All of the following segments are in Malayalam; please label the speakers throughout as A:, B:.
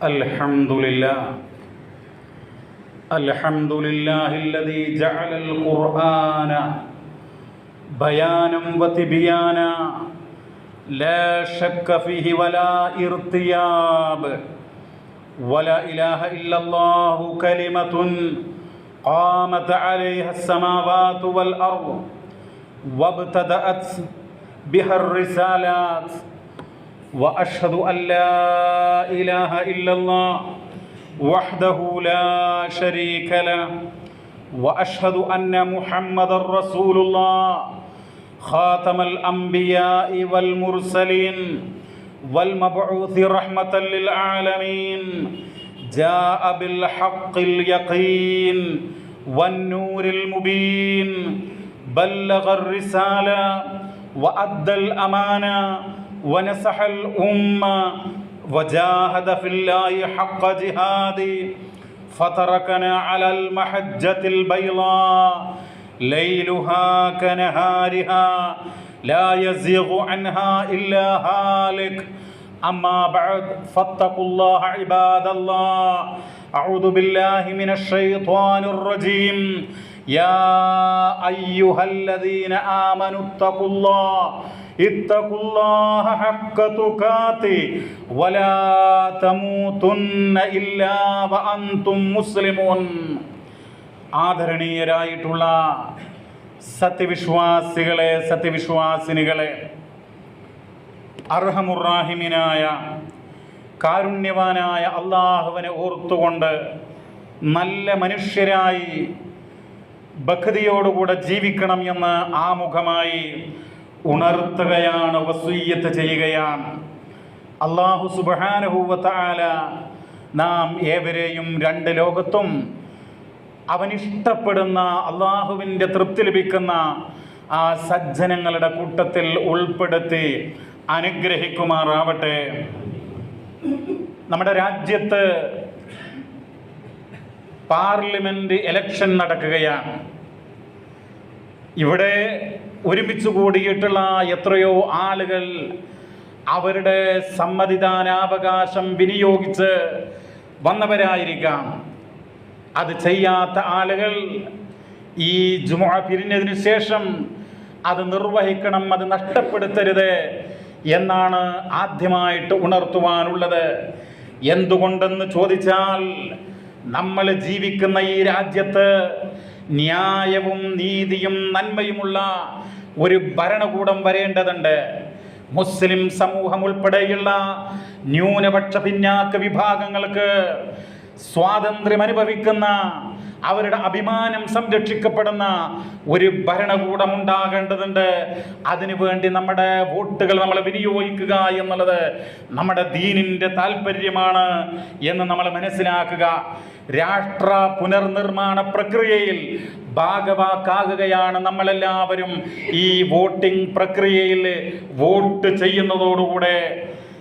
A: الحمد لله الحمد لله الذي جعل القرآن بيانا وتبيانا. لا شك فيه ولا ارتياب. ولا إله إلا الله كلمة قامت عليها السماوات والأرض وابتدأت بها الرسالات. وأشهد أن لا إله إلا الله وحده لا شريك له وأشهد أن محمدا رسول الله خاتم الأنبياء والمرسلين والمبعوث رحمة للعالمين جاء بالحق اليقين والنور المبين بلغ الرسالة وأدى الأمانة ونصح الأمة وجاهد في الله حق جهاده فتركنا على المحجة البيضاء ليلها كنهارها لا يزيغ عنها إلا هالك. أما بعد فاتقوا الله عباد الله. أعوذ بالله من الشيطان الرجيم. يا أيها الذين آمنوا اتقوا الله اتقوا الله حق تقاته ولا تموتن إلا وأنتم مسلمون ആദരണീയരായിട്ടുള്ള സത്യവിശ്വാസികളെ സത്യവിശ്വാസിനികളെ അർഹമുറാഹിമിനായ കാരുണ്യവാനായ അള്ളാഹുവിനെ ഓർത്തുകൊണ്ട് നല്ല മനുഷ്യരായി ഭക്തിയോടുകൂടെ ജീവിക്കണം എന്ന് ആമുഖമായി ഉണർത്തുകയാണ് വസൂയ്യത്ത് ചെയ്യുകയാണ്. അള്ളാഹു സുബാനുഭൂവത്താല നാം ഏവരെയും രണ്ട് ലോകത്തും അവനിഷ്ടപ്പെടുന്ന അള്ളാഹുവിന്റെ തൃപ്തി ലഭിക്കുന്ന ആ സജ്ജനങ്ങളുടെ കൂട്ടത്തിൽ ഉൾപ്പെടുത്തി അനുഗ്രഹിക്കുമാറാവട്ടെ. നമ്മുടെ രാജ്യത്ത് പാർലമെന്റ് ഇലക്ഷൻ നടക്കുകയാണ്. ഇവിടെ ഒരുമിച്ച് കൂടിയിട്ടുള്ള എത്രയോ ആളുകൾ അവരുടെ സമ്മതിദാനാവകാശം വിനിയോഗിച്ച് വന്നവരായിരിക്കാം. അത് ചെയ്യാത്ത ആളുകൾ ഈ ജുമ പിരിഞ്ഞതിന് ശേഷം അത് നിർവഹിക്കണം അത് നഷ്ടപ്പെടുത്തരുത് എന്നാണ് ആദ്യമായിട്ട് ഉണർത്തുവാനുള്ളത്. എന്തുകൊണ്ടെന്ന് ചോദിച്ചാൽ നമ്മൾ ജീവിക്കുന്ന ഈ രാജ്യത്ത് ന്യായവും നീതിയും നന്മയുമുള്ള ഒരു ഭരണകൂടം വരേണ്ടതുണ്ട്. മുസ്ലിം സമൂഹം ഉൾപ്പെടെയുള്ള ന്യൂനപക്ഷ പിന്നാക്ക വിഭാഗങ്ങൾക്ക് സ്വാതന്ത്ര്യം അനുഭവിക്കുന്ന അവരുടെ അഭിമാനം സംരക്ഷിക്കപ്പെടുന്ന ഒരു ഭരണകൂടം ഉണ്ടാകേണ്ടതുണ്ട്. അതിനുവേണ്ടി നമ്മുടെ വോട്ടുകൾ നമ്മൾ വിനിയോഗിക്കുക എന്നുള്ളത് നമ്മുടെ ദീനിന്റെ താല്പര്യമാണ് എന്ന് നമ്മൾ മനസ്സിലാക്കുക. രാഷ്ട്ര പുനർനിർമ്മാണ പ്രക്രിയയിൽ ഭാഗവാക്കാകുകയാണ് നമ്മളെല്ലാവരും. ഈ വോട്ടിംഗ് പ്രക്രിയയിൽ വോട്ട് ചെയ്യുന്നതോടുകൂടെ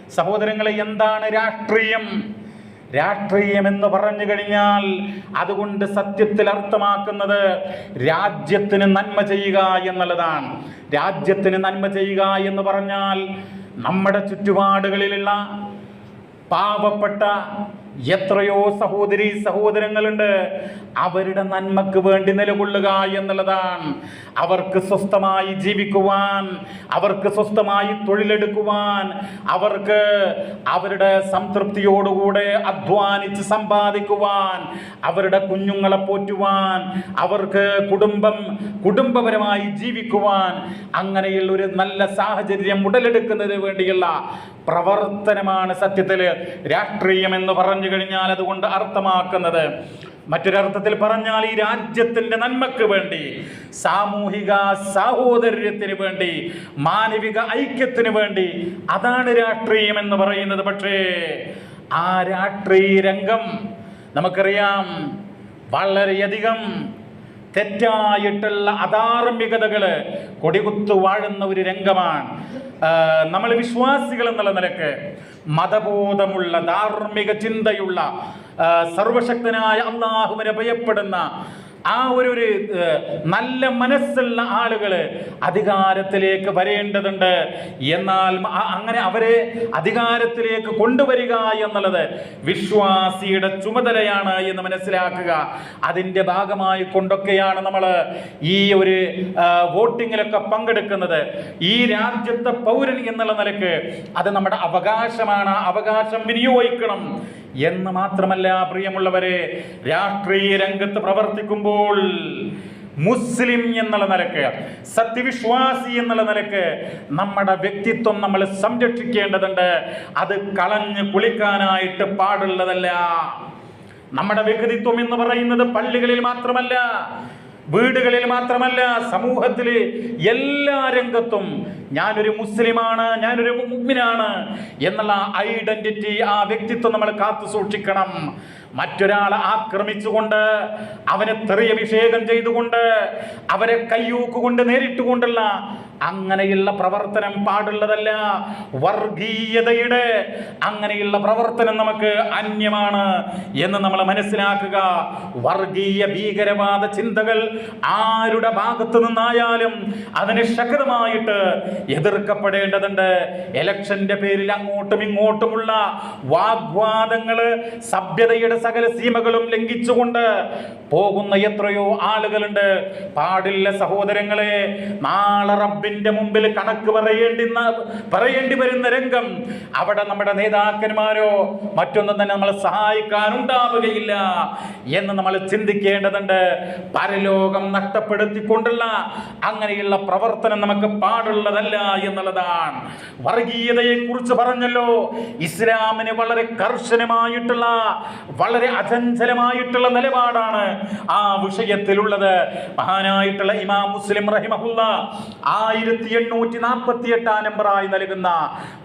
A: സഹോദരങ്ങളെ എന്താണ് രാഷ്ട്രീയം? രാഷ്ട്രീയം എന്ന് പറഞ്ഞു കഴിഞ്ഞാൽ അതുകൊണ്ട് സത്യത്തിൽ അർത്ഥമാക്കുന്നത് രാജ്യത്തിന് നന്മ ചെയ്യുക എന്നുള്ളതാണ്. രാജ്യത്തിന് നന്മ ചെയ്യുക എന്ന് പറഞ്ഞാൽ നമ്മുടെ ചുറ്റുപാടുകളിലുള്ള പാവപ്പെട്ട എത്രയോ സഹോദരി സഹോദരങ്ങളുണ്ട്. അവരുടെ നന്മക്ക് വേണ്ടി നിലകൊള്ളുക എന്നുള്ളതാണ്. അവർക്ക് സ്വസ്ഥമായി ജീവിക്കുവാൻ അവർക്ക് സ്വസ്ഥമായി തൊഴിലെടുക്കുവാൻ അവർക്ക് അവരുടെ സംതൃപ്തിയോടുകൂടെ അധ്വാനിച്ച് സമ്പാദിക്കുവാൻ അവരുടെ കുഞ്ഞുങ്ങളെ പോറ്റുവാൻ അവർക്ക് കുടുംബം കുടുംബപരമായി ജീവിക്കുവാൻ അങ്ങനെയുള്ള ഒരു നല്ല സാഹചര്യം ഉടലെടുക്കുന്നതിന് വേണ്ടിയുള്ള പ്രവർത്തനമാണ് സത്യത്തിൽ രാഷ്ട്രീയം എന്ന് പറഞ്ഞു കഴിഞ്ഞാൽ അതുകൊണ്ട് അർത്ഥമാക്കുന്നത് മറ്റൊരർത്ഥത്തിൽ പറഞ്ഞാൽ ഈ രാജ്യത്തിന്റെ നന്മയ്ക്ക് വേണ്ടി സാമൂഹിക സാഹോദര്യത്തിന് വേണ്ടി മാനവിക ഐക്യത്തിന് വേണ്ടി അതാണ് രാഷ്ട്രീയം എന്ന് പറയുന്നത്. പക്ഷേ ആ രാഷ്ട്രീയ രംഗം നമുക്കറിയാം വളരെയധികം തെറ്റായിട്ടുള്ള അധാർമികതകൾ കൊടികുത്തു വാഴുന്ന ഒരു രംഗമാണ്. നമ്മൾ വിശ്വാസികൾ എന്നുള്ള നിലയ്ക്ക് മതബോധമുള്ള ധാർമ്മിക ചിന്തയുള്ള സർവശക്തനായ അള്ളാഹുവിനെ ഭയപ്പെടുന്ന ആ ഒരു ഒരു നല്ല മനസ്സുള്ള ആളുകൾ അധികാരത്തിലേക്ക് വരേണ്ടതുണ്ട്. എന്നാൽ അങ്ങനെ അവരെ അധികാരത്തിലേക്ക് കൊണ്ടുവരിക എന്നുള്ളത് വിശ്വാസിയുടെ ചുമതലയാണ് എന്ന് മനസ്സിലാക്കുക. അതിന്റെ ഭാഗമായി കൊണ്ടൊക്കെയാണ് നമ്മൾ ഈ ഒരു വോട്ടിങ്ങിലൊക്കെ പങ്കെടുക്കുന്നത്. ഈ രാജ്യത്തെ പൗരൻ എന്നുള്ള നിലയ്ക്ക് അത് നമ്മുടെ അവകാശമാണ്. അവകാശം വിനിയോഗിക്കണം. എന്ന് മാത്രമല്ല പ്രിയമുള്ളവരെ രാഷ്ട്രീയ രംഗത്ത് പ്രവർത്തിക്കുമ്പോൾ മുസ്ലിം എന്നുള്ള നിലയ്ക്ക് സത്യവിശ്വാസി എന്നുള്ള നിലയ്ക്ക് നമ്മുടെ വ്യക്തിത്വം നമ്മൾ സംരക്ഷിക്കേണ്ടതുണ്ട്. അത് കളഞ്ഞു കുളിക്കാനായിട്ട് പാടുള്ളതല്ല. നമ്മുടെ വ്യക്തിത്വം എന്ന് പറയുന്നത് പള്ളികളിൽ മാത്രമല്ല വീടുകളിൽ മാത്രമല്ല സമൂഹത്തിൽ എല്ലാ രംഗത്തും ഞാനൊരു മുസ്ലിമാണ് ഞാനൊരു മുഗ്മിനാണ് എന്നുള്ള ഐഡന്റിറ്റി ആ വ്യക്തിത്വം നമ്മൾ കാത്തു സൂക്ഷിക്കണം. മറ്റൊരാളെ ആക്രമിച്ചുകൊണ്ട് അവനെ തെറിയ അഭിഷേകം ചെയ്തുകൊണ്ട് അവരെ കയ്യൂക്കുകൊണ്ട് നേരിട്ടുകൊണ്ടുള്ള അങ്ങനെയുള്ള പ്രവർത്തനം പാടുള്ളതല്ല വർഗീയതയുടെ അങ്ങനെയുള്ള പ്രവർത്തനം നമുക്ക് അന്യമാണ് എന്ന് നമ്മൾ മനസ്സിലാക്കുക. വർഗീയ ഭീകരവാദ ചിന്തകൾ ആരുടെ ഭാഗത്ത് നിന്നായാലും അതിന് ശക്തമായിട്ട് എതിർക്കപ്പെടേണ്ടതുണ്ട്. ഇലക്ഷന്റെ പേരിൽ അങ്ങോട്ടും ഇങ്ങോട്ടുമുള്ള വാഗ്വാദങ്ങൾ സഭ്യതയുടെ സകല സീമകളും ലംഘിച്ചുകൊണ്ട് പോകുന്ന എത്രയോ ആളുകളുണ്ട്. പാടില്ല സഹോദരങ്ങളെ നാളെ റബ്ബിന്റെ മുമ്പിൽ കണക്ക് പറയേണ്ടി പറയേണ്ടി വരുന്ന രംഗം അവിടെ നമ്മുടെ നേതാക്കന്മാരോ മറ്റൊന്നും തന്നെ നമ്മളെ സഹായിക്കാനുണ്ടാവുകയില്ല എന്ന് നമ്മൾ ചിന്തിക്കേണ്ടതുണ്ട്. പരലോകം നഷ്ടപ്പെടുത്തിക്കൊണ്ടുള്ള അങ്ങനെയുള്ള പ്രവർത്തനം നമുക്ക് പാടുള്ളതല്ല എന്നുള്ളതാണ്. വർഗീയതയെ കുറിച്ച് പറഞ്ഞല്ലോ. ഇസ്ലാമിന് വളരെ കർശനമായിട്ടുള്ള വളരെ അചഞ്ചലമായിട്ടുള്ള നിലപാടാണ് ആ വിഷയത്തിലുള്ളത്. മഹാനായിട്ടുള്ള ഇമാം മുസ്ലിം റഹിമഹുല്ല ആയിരത്തി എണ്ണൂറ്റി നാൽപ്പത്തി എട്ടാം നമ്പറായി നൽകുന്ന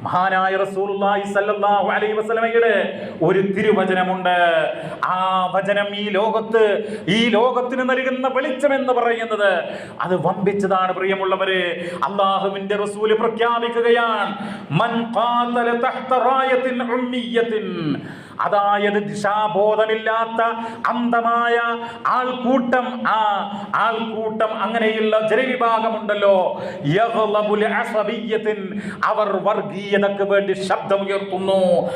A: മഹാനായ റസൂലുള്ളാഹി സല്ലല്ലാഹു അലൈഹി വസല്ലമയുടെ ഒരു തിരുവചനമുണ്ട്. ആ വചനം ഈ ലോകത്ത് ഈ ലോകത്തിന് നൽകുന്ന വെളിച്ചം എന്ന് പറയുന്നത്. അത് വമ്പിച്ചതാണ് പ്രിയമുള്ളവരെ. അള്ളാഹുവിന്റെ റസൂൽ പ്രഖ്യാപിക്കുകയാണ്. മൻ അതായത് ദിശാബോധമില്ലാത്ത അന്ധമായ ആൾക്കൂട്ടം. ആ ആൾക്കൂട്ടം അങ്ങനെയുള്ള ജനവിഭാഗമുണ്ടല്ലോ. അവർ വർഗീയതക്ക് വേണ്ടി ശബ്ദമുയർത്തുന്നു.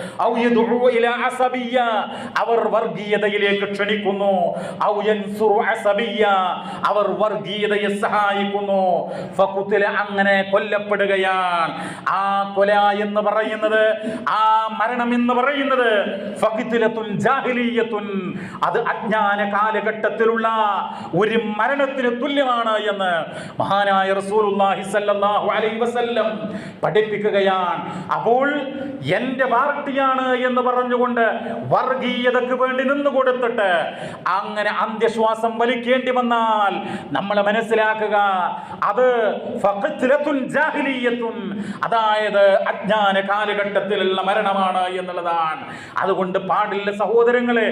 A: അവർ വർഗീയതയിലേക്ക് ക്ഷണിക്കുന്നു. അവർ വർഗീയതയെ സഹായിക്കുന്നു. ഫഖുതില അങ്ങനെ കൊല്ലപ്പെടുകയാണ്. ആ കൊല എന്ന് പറയുന്നത് ആ മരണം എന്ന് പറയുന്നത് അത് അജ്ഞാന കാലഘട്ടത്തിലുള്ള ഒരു മരണത്തിന് തുല്യമാണ് എന്ന് മഹാനായ റസൂലുള്ളാഹി സ്വല്ലല്ലാഹു അലൈഹി വസല്ലം പഠിപ്പിക്കുകയാണ്. അപ്പോൾ എന്റെ പാർട്ടിയാണ് എന്ന് പറഞ്ഞുകൊണ്ട് വർഗീയതക്ക് വേണ്ടി നിന്ന് കൊടുത്തിട്ട് അങ്ങനെ അന്ത്യശ്വാസം വലിക്കേണ്ടി വന്നാൽ നമ്മൾ മനസ്സിലാക്കുക. അത് അതായത് അജ്ഞാന കാലഘട്ടത്തിലുള്ള മരണമാണ് എന്നുള്ളതാണ്. അതുകൊണ്ട് പാടില്ല സഹോദരങ്ങളെ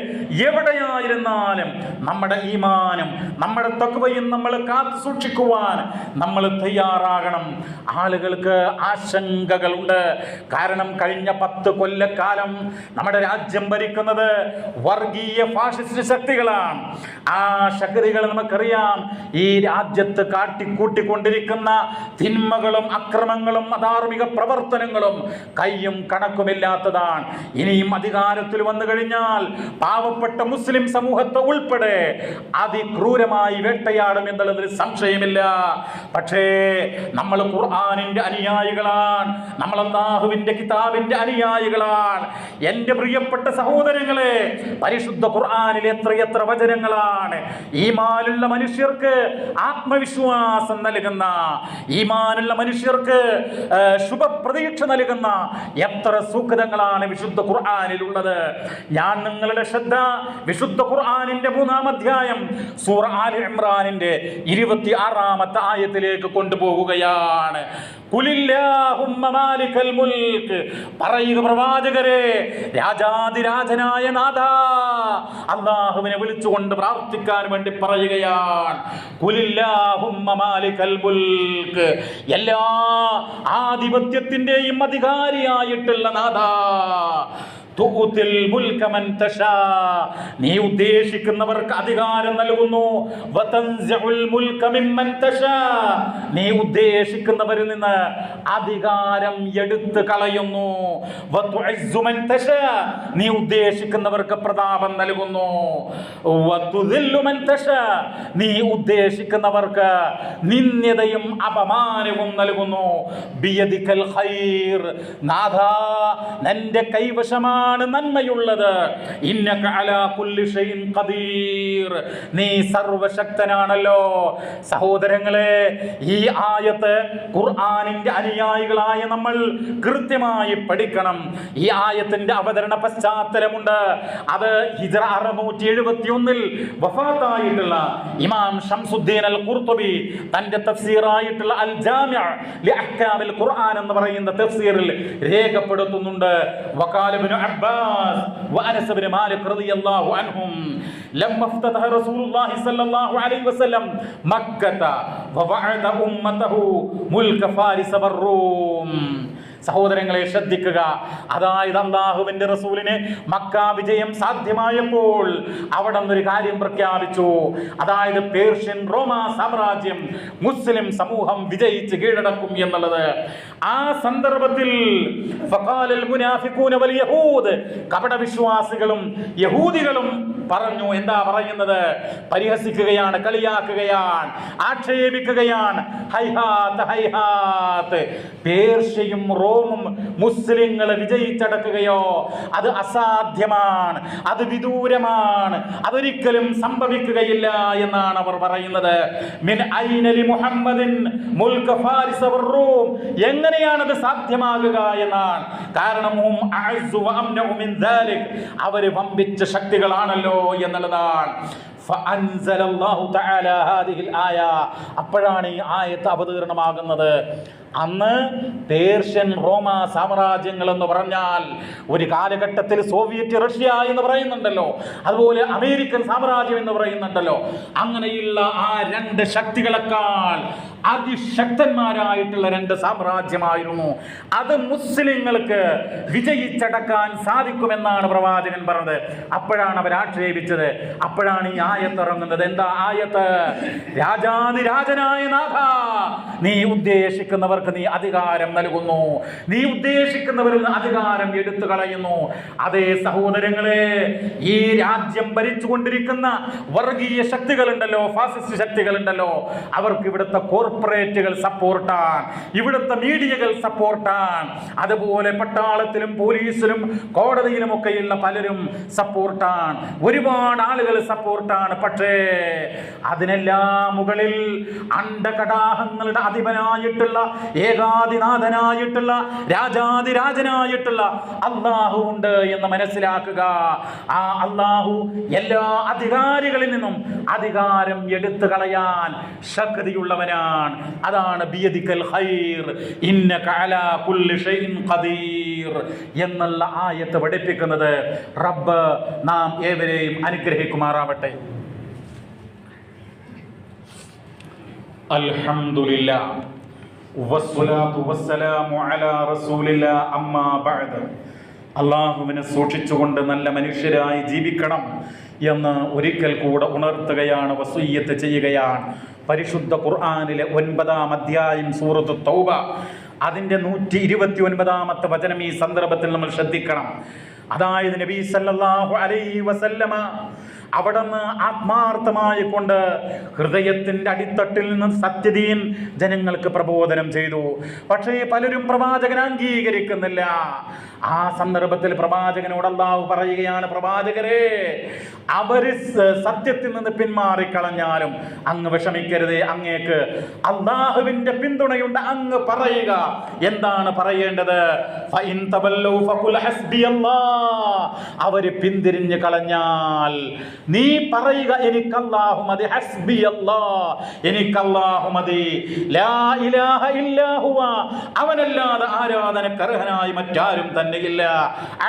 A: എവിടെയായിരുന്നാലും നമ്മുടെ ഈമാനം നമ്മുടെ തക്വയും നമ്മൾ കാത്തു സൂക്ഷിക്കുവാൻ നമ്മൾ തയ്യാറാകണം. ആളുകൾക്ക് ആശങ്കകളുണ്ട്. കാരണം കഴിഞ്ഞ പത്ത് കൊല്ലക്കാലം നമ്മുടെ രാജ്യം ഭരിക്കുന്നത് വർഗീയ ഫാഷിസ്റ്റ് ശക്തികളാണ്. ആ ശക്തികൾ നമുക്കറിയാം. ഈ രാജ്യത്ത് കാട്ടിക്കൂട്ടിക്കൊണ്ടിരിക്കുന്ന തിന്മകളും അക്രമങ്ങളും അധാർമിക പ്രവർത്തനങ്ങളും കയ്യും കണക്കുമില്ലാത്തതാണ് ഇനിയും അധികാരത്തിൽ വന്നു കഴിഞ്ഞാൽ പാവപ്പെട്ട മുസ്ലിം സമൂഹത്തെ ഉൾപ്പെടെ അതിക്രൂരമായി വേട്ടയാടും എന്നുള്ളതിൽ സംശയമില്ല. പക്ഷേ നമ്മൾ ഖുർആാനിന്റെ അനുയായികളാണ്. നമ്മൾ അള്ളാഹുവിന്റെ കിതാബിന്റെ അനുയായികളാണ്. എന്റെ പ്രിയപ്പെട്ട സഹോദരങ്ങളെ പരിശുദ്ധ ഖുർആാനിൽ എത്രയെത്ര വചനങ്ങളാണ്. ഈമാനുള്ള മനുഷ്യർക്ക് ആത്മവിശ്വാസം നൽകുന്ന ഈമാനുള്ള മനുഷ്യർക്ക് ശുഭപ്രതീക്ഷ നൽകുന്ന എത്ര സൂക്തങ്ങളാണ് വിശുദ്ധ ഖുർആാനിലുള്ളത്. ഞാൻ നിങ്ങളുടെ ശ്രദ്ധ വിശുദ്ധ ഖുർആാനിന്റെ മൂന്നാം അധ്യായം സൂറ ആൽ ഇമ്രാനിന്റെ ഇരുപത്തി ആറാമത്തെ ആയത്തിലേക്ക് കൊണ്ടുപോകുകയാണ്. പറയുക പ്രവാചകരെ രാജാതിരാജനായ നാഥ അള്ളാഹുവിനെ വിളിച്ചുകൊണ്ട് പ്രാർത്ഥിക്കാൻ വേണ്ടി പറയുകയാണ്. മുൽക്ക് എല്ലാ ആധിപത്യത്തിന്റെയും അധികാരിയായിട്ടുള്ള നാഥ. നീ ഉദ്ദേശിക്കുന്നവർക്ക് അധികാരം നൽകുന്നു. നീ ഉദ്ദേശിക്കുന്നവരിൽ നിന്ന് അധികാരം എടുത്തു കളയുന്നു. നീ ഉദ്ദേശിക്കുന്നവർക്ക് പ്രതാപം നൽകുന്നു. നീ ഉദ്ദേശിക്കുന്നവർക്ക് നിന്ദ്യതയും അപമാനവും നൽകുന്നു. ബിയദിക്കൽ നാഥ നിന്റെ കൈവശമാണ് നന്മയുള്ളത്. ഷൈഇൻ ഖദീർ. നീ സർവശക്തനാണല്ലോ. സഹോദരങ്ങളെ ഈ ആയത്ത് ഖുർആാനിന്റെ അനുയായികളായ നമ്മൾ കൃത്യമായി പഠിക്കണം. ഈ ആയത്തിന്റെ അവതരണ പശ്ചാത്തലമുണ്ട്. അത് ഹിജറ അറുന്നൂറ്റി എഴുപത്തി ഒന്നിൽ വഫാത്തായിട്ടുള്ള ഇമാം ഷംസുദ്ദീൻ അൽ ഖുർത്തുബി തന്റെ തഫ്സീറായിട്ടുള്ള അൽ അഹ്കാമിൽ ഖുർആൻ എന്ന് പറയുന്ന തഫ്സീറിൽ രേഖപ്പെടുത്തുന്നുണ്ട്. വഖാല عباس وأنس بن مالك رضي الله عنهم. لما افتتح رسول الله صلى الله عليه وسلم مكة ووعد أمته ملك فارس والروم സഹോദരങ്ങളെ ശ്രദ്ധിക്കുക. അതായത് അള്ളാഹുവിന്റെ റസൂലിന് മക്ക വിജയം സാധ്യമായപ്പോൾ അവിടെ നിന്നൊരു കാര്യം പ്രഖ്യാപിച്ചു. അതായത് പേർഷ്യൻ റോമ സാമ്രാജ്യം മുസ്ലിം സമൂഹം വിജയിച്ച് കീഴടക്കും എന്നുള്ളത്. ആ സന്ദർഭത്തിൽ ഫഖാലൽ മുനാഫിഖൂന വൽ യഹൂദ് കപട വിശ്വാസികളും യഹൂദികളും പറഞ്ഞു എന്താ പറയുന്നത്? പരിഹസിക്കുകയാണ് കളിയാക്കുകയാണ് ആക്ഷേപിക്കുകയാണ്. ഹൈഹാത്ത് ഹൈഹാത്ത്. പേർഷ്യയും റോമും സംഭവവും മുസ്ലിങ്ങൾ വിജയിച്ചടക്കുകയോ? അത് അസാധ്യമാണ് അത് വിദൂരമാണ് അതൊരിക്കലും സംഭവിക്കുകയില്ല എന്നാണ് അവർ പറയുന്നത്. മിൻ ഐനലി മുഹമ്മദിൻ എങ്ങനെയാണത് സാധ്യമാകുക എന്നാണ്. കാരണം അവർ വമ്പിച്ച ശക്തികളാണല്ലോ എന്നുള്ളതാണ്. അപ്പോഴാണ് ഈ ആയത്ത് അവതീർണമാകുന്നത്. അന്ന് പേർഷ്യൻ റോമ സാമ്രാജ്യങ്ങൾ എന്ന് പറഞ്ഞാൽ ഒരു കാലഘട്ടത്തിൽ സോവിയറ്റ് റഷ്യ എന്ന് പറയുന്നുണ്ടല്ലോ. അതുപോലെ അമേരിക്കൻ സാമ്രാജ്യം എന്ന് പറയുന്നുണ്ടല്ലോ. അങ്ങനെയുള്ള ആ രണ്ട് ശക്തികളെക്കാൾ അതിശക്തന്മാരായിട്ടുള്ള രണ്ട് സാമ്രാജ്യമായിരുന്നു. അത് മുസ്ലിങ്ങൾക്ക് വിജയിച്ചടക്കാൻ സാധിക്കുമെന്നാണ് പ്രവാചകൻ പറഞ്ഞത്. അപ്പോഴാണ് അവർ ആക്ഷേപിച്ചത്. അപ്പോഴാണ് ഈ ആയത്ത് ഇറങ്ങുന്നത്. എന്താ ആയത്ത്? രാജാതിരാജനായ നാഥ നീ ഉദ്ദേശിക്കുന്നവർക്ക് നീ അധികാരം നൽകുന്നു. നീ ഉദ്ദേശിക്കുന്നവരിൽ അധികാരം എടുത്തു കളയുന്നു. അതേ സഹോദരങ്ങളെ ഈ രാജ്യം ഭരിച്ചുകൊണ്ടിരിക്കുന്ന വർഗീയ ശക്തികളുണ്ടല്ലോ ഫാസിസ്റ്റ് ശക്തികളുണ്ടല്ലോ അവർക്ക് ഇവിടുത്തെ കോർപ്പറേറ്റുകൾ സപ്പോർട്ടാണ് ഇവിടുത്തെ മീഡിയകൾ സപ്പോർട്ടാണ് അതുപോലെ പട്ടാളത്തിലും പോലീസിലും കോടതിയിലും ഒക്കെയുള്ള പലരും സപ്പോർട്ടാണ് ഒരുപാട് ആളുകൾ സപ്പോർട്ടാണ് പക്ഷേ അതിനെല്ലാം മുകളിൽ അണ്ടകടാഹങ്ങളുടെ അധിപനായിട്ടുള്ള ഏകാധിനാഥനായിട്ടുള്ള രാജാതിരാജനായിട്ടുള്ള അള്ളാഹു ഉണ്ട് എന്ന് മനസ്സിലാക്കുക. ആ അള്ളാഹു എല്ലാ അധികാരികളിൽ നിന്നും അധികാരം എടുത്തു കളയാൻ ശക്തിയുള്ളവനാണ്. അതാണ് ബിയദിക്കൽ അലാ കുല്ലി ഖദീർ. എന്നുള്ള ആയത്ത് പഠിപ്പിക്കുന്നത് റബ്ബ് നാം ഏവരെയും അനുഗ്രഹിക്കുമാറാവട്ടെ. വസ്സലാത്തു വസ്സലാമു അലാ അമ്മാ അള്ളാഹുവിനെ സൂക്ഷിച്ചുകൊണ്ട് നല്ല മനുഷ്യരായി ജീവിക്കണം എന്ന് ഒരിക്കൽ കൂടെ ഉണർത്തുകയാണ് വസൂയ്യത്ത് ചെയ്യുകയാണ്. പരിശുദ്ധ ഖുർആാനിലെ ഒൻപതാം അധ്യായം സൂറത്ത് തൗബ. അതിന്റെ നൂറ്റി ഇരുപത്തി ഒൻപതാമത്തെ വചനം ഈ സന്ദർഭത്തിൽ നമ്മൾ ശ്രദ്ധിക്കണം. അതായത് നബി സല്ലല്ലാഹു അലൈഹി വസല്ലമ അവിടുന്ന് ആത്മാർത്ഥമായി കൊണ്ട് ഹൃദയത്തിന്റെ അടിത്തട്ടിൽ നിന്ന് സത്യദീൻ ജനങ്ങൾക്ക് പ്രബോധനം ചെയ്തു. പക്ഷേ പലരും പ്രവാചകൻ അംഗീകരിക്കുന്നില്ല. ആ സന്ദർഭത്തിൽ പ്രവാചകനോട് അള്ളാഹു പറയുകയാണ് പ്രവാചകരെ അവർ സത്യത്തിൽ നിന്ന് പിന്മാറിക്കളഞ്ഞാലും അങ്ങ് വിഷമിക്കരുതേ അങ്ങേക്ക് അള്ളാഹുവിന്റെ പിന്തുണയുണ്ട് അങ്ങ് പറയുക. എന്താണ് പറയേണ്ടത്. അവർ പിന്തിരിഞ്ഞു കളഞ്ഞാൽ നീ പറയുക എനിക്ക് അല്ലാഹു മതി ഹസ്ബി അല്ലാ എനിക്ക് അല്ലാഹു മതി. ലാ ഇലാഹ ഇല്ലാ ഹുവ. അവനല്ലാതെ ആരാധനക്ക് അർഹനായി മറ്റാരും തന്നെയില്ല.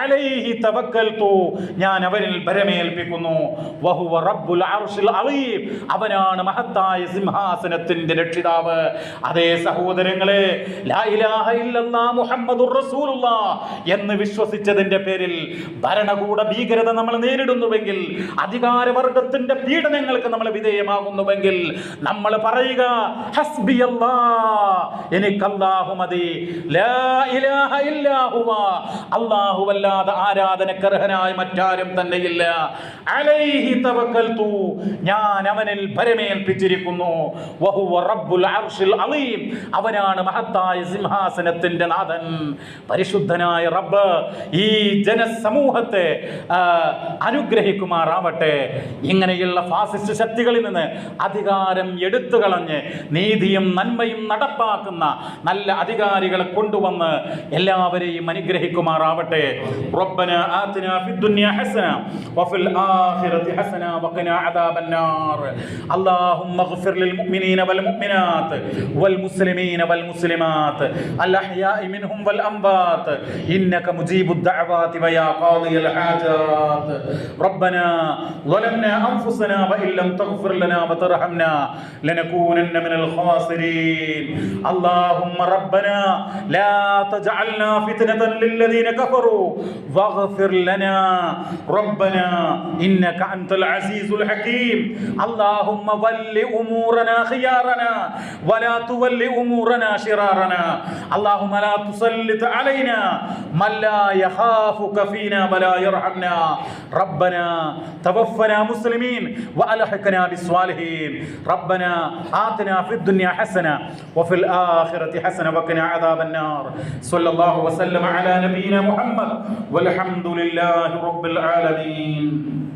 A: അലൈഹി തവക്കൽതു. ഞാൻ അവനിൽ ഭരമേൽപ്പിക്കുന്നു. വഹുവ റബ്ബുൽ അർശിൽ അലീം അവനാണ് മഹത്തായ സിംഹാസനത്തിന്റെ രക്ഷിതാവ്. അതേ സഹോദരങ്ങളെ ലാ ഇലാഹ ഇല്ലല്ലാ മുഹമ്മദുർ റസൂലുള്ളാ എന്ന് വിശ്വസിച്ചതിന്റെ പേരിൽ ഭരണകൂട ഭീകരത നമ്മൾ നേരിടുന്നുവെങ്കിൽ അധികാരവർഗത്തിന്റെ പീഡനങ്ങൾക്ക് നമ്മൾ വിധേയമാകുന്നുവെങ്കിൽ നമ്മൾ പറയുക ഹസ്ബി അല്ലാ എനിക്ക് അല്ലാഹു മതി. ലാ ഇലാഹ ഇല്ലാ ഹുവ. അല്ലാഹു അല്ലാതെ ആരാധനക്കർഹനായി മറ്റാരും തന്നെയില്ല അലൈഹി തവക്കൽതു. ഞാൻ അവനിൽ ഭരമേൽപ്പിച്ചിരിക്കുന്നു. വഹുവ റബ്ബുൽ അർശിൽ അലീം. അവനാണ് മഹത്തായ സിംഹാസനത്തിന്റെ നാഥൻ. പരിശുദ്ധനായ റബ്ബ് ഈ ജനസമൂഹത്തെ അനുഗ്രഹിക്കുമാറാവട്ടെ. ഇങ്ങനെയുള്ള ഫാസിസ്റ്റ് ശക്തികളിൽ നിന്ന് അധികാരം എടുത്തു കളഞ്ഞ് നീതിയും നന്മയും നടപ്പാക്കുന്ന നല്ല അധികാരികളെ കൊണ്ടുവന്ന് എല്ലാവരെയും അനുഗ്രഹിക്കുമാറാവട്ടെ റബ്ബന ആതിന ഫിദ്ദുനിയ ഹസന വഫിൽ ആഖിറതി ഹസന വഖിന അദാബന്നാർ اللهم اغفر للمؤمنين والمؤمنات والمسلمين والمسلمات الأحياء منهم والأموات إنك مجيب الدعوات ويا قاضي الحاجات ربنا ظلمنا أنفسنا وإن لم تغفر لنا وترحمنا لنكونن من الخاسرين اللهم ربنا لا تجعلنا فتنة للذين كفروا واغفر لنا ربنا إنك أنت العزيز الحكيم اللهم ول أمورنا خيارنا ولا تول أمورنا شرارنا اللهم لا تسلط علينا من لا يخافك فينا ولا يرحمنا ربنا توفنا مسلمين وألحقنا بالصالحين. ربنا آتنا في الدنيا حسنة وفي الآخرة حسنة وقنا عذاب النار. صلى الله وسلم على نبينا محمد والحمد لله رب العالمين.